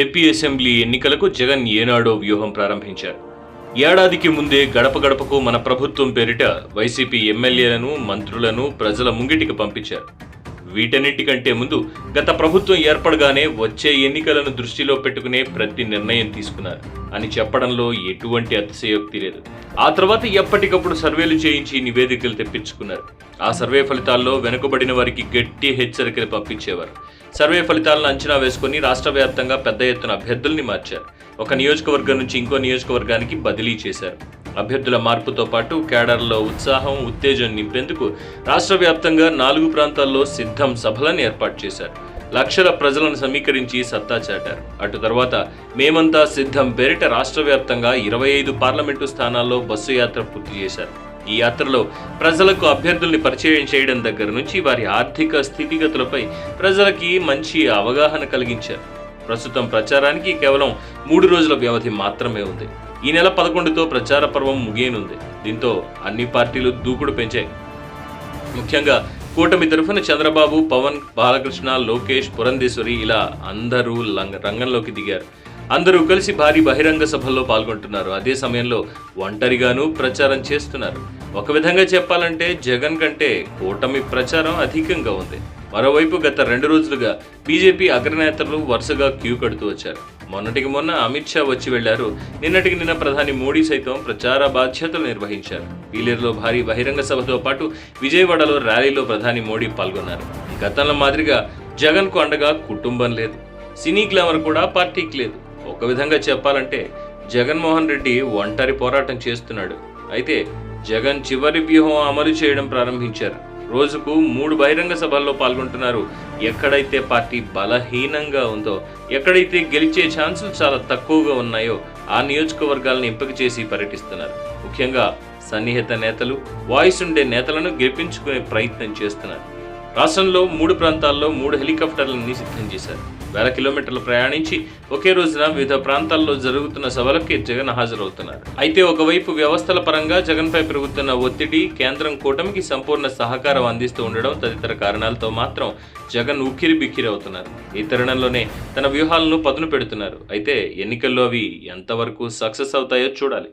AP assembly ఎన్నికలకు జగన్ ఏనాడో వ్యూహం ప్రారంభించారు. ఏడాదికి ముందే గడప గడపకు మన ప్రభుత్వం పేరిట వైసీపీ ఎమ్మెల్యేలను మంత్రులను ప్రజల ముంగిటికి పంపించారు. వీటన్నిటికంటే ముందు గత ప్రభుత్వం ఏర్పడగానే వచ్చే ఎన్నికలను దృష్టిలో పెట్టుకునే ప్రతి నిర్ణయం తీసుకున్నారు అని చెప్పడంలో ఎటువంటి అతిశయోక్తి లేదు. ఆ తర్వాత ఎప్పటికప్పుడు సర్వేలు చేయించి నివేదికలు తెప్పించుకున్నారు. ఆ సర్వే ఫలితాల్లో వెనుకబడిన వారికి గట్టి హెచ్చరికలు పంపించేవారు. సర్వే ఫలితాలను అంచనా వేసుకుని రాష్ట్ర వ్యాప్తంగా పెద్ద ఎత్తున అభ్యర్థుల్ని మార్చారు. ఒక నియోజకవర్గం నుంచి ఇంకో నియోజకవర్గానికి బదిలీ చేశారు. అభ్యర్థుల మార్పుతో పాటు కేడర్లో ఉత్సాహం ఉత్తేజం నింపేందుకు రాష్ట్ర వ్యాప్తంగా నాలుగు ప్రాంతాల్లో సిద్ధం సభలను ఏర్పాటు చేశారు. లక్షల ప్రజలను సమీకరించి సత్తా చాటారు. అటు తర్వాత మేమంతా సిద్ధం పేరిట రాష్ట్ర వ్యాప్తంగా ఇరవై ఐదు పార్లమెంటు స్థానాల్లో బస్సు యాత్ర పూర్తి చేశారు. ఈ యాత్రలో ప్రజలకు అభ్యర్థుల్ని పరిచయం చేయడం దగ్గర నుంచి వారి ఆర్థిక స్థితిగతులపై ప్రజలకి మంచి అవగాహన కలిగించారు. ప్రస్తుతం ప్రచారానికి కేవలం మూడు రోజుల వ్యవధి మాత్రమే ఉంది. ఈ నెల పదకొండుతో ప్రచార పర్వం ముగియనుంది. దీంతో అన్ని పార్టీలు దూకుడు పెంచాయి. ముఖ్యంగా కూటమి తరఫున చంద్రబాబు పవన్ బాలకృష్ణ లోకేష్ పురంధేశ్వరి ఇలా అందరూ రంగంలోకి దిగారు. అందరూ కలిసి భారీ బహిరంగ సభల్లో పాల్గొంటున్నారు. అదే సమయంలో ఒంటరిగానూ ప్రచారం చేస్తున్నారు. ఒక విధంగా చెప్పాలంటే జగన్ కంటే కూటమి ప్రచారం అధికంగా ఉంది. మరోవైపు గత రెండు రోజులుగా బీజేపీ అగ్రనేతలు వరుసగా క్యూ కడుతూ వచ్చారు. మొన్నటికి మొన్న అమిత్ షా వచ్చి వెళ్ళారు. నిన్నటికి నిన్న ప్రధాని మోడీ సైతం ప్రచార బాధ్యతలు నిర్వహించారు. పీలేరులో భారీ బహిరంగ సభతో పాటు విజయవాడలో ర్యాలీలో ప్రధాని మోడీ పాల్గొన్నారు. గతంలో మాదిరిగా జగన్కు అండగా కుటుంబం లేదు. సినీ గ్లామర్ కూడా పార్టీకి లేదు. ఒక విధంగా చెప్పాలంటే జగన్మోహన్ రెడ్డి ఒంటరి పోరాటం చేస్తున్నాడు. అయితే జగన్ చివరి వ్యూహం అమలు చేయడం ప్రారంభించారు. రోజుకు మూడు బహిరంగ సభల్లో పాల్గొంటున్నారు. ఎక్కడైతే పార్టీ బలహీనంగా ఉందో ఎక్కడైతే గెలిచే ఛాన్సులు చాలా తక్కువగా ఉన్నాయో ఆ నియోజకవర్గాలను ఎంపిక చేసి పర్యటిస్తున్నారు. ముఖ్యంగా సన్నిహిత నేతలు వాయిస్ ఉండే నేతలను గెలిపించుకునే ప్రయత్నం చేస్తున్నారు. రాష్ట్రంలో మూడు ప్రాంతాల్లో మూడు హెలికాప్టర్లని సిద్ధం చేశారు. వేల కిలోమీటర్లు ప్రయాణించి ఒకే రోజున వివిధ ప్రాంతాల్లో జరుగుతున్న సభలకి జగన్ హాజరవుతున్నారు. అయితే ఒకవైపు వ్యవస్థల పరంగా జగన్పై పెరుగుతున్న ఒత్తిడి కేంద్రం కూటమికి సంపూర్ణ సహకారం అందిస్తూ ఉండడం తదితర కారణాలతో మాత్రం జగన్ ఉక్కిరి బిక్కిరి అవుతున్నారు ఈ తరుణంలోనే తన వ్యూహాలను పదును పెడుతున్నారు. అయితే ఎన్నికల్లో అవి ఎంతవరకు సక్సెస్ అవుతాయో చూడాలి.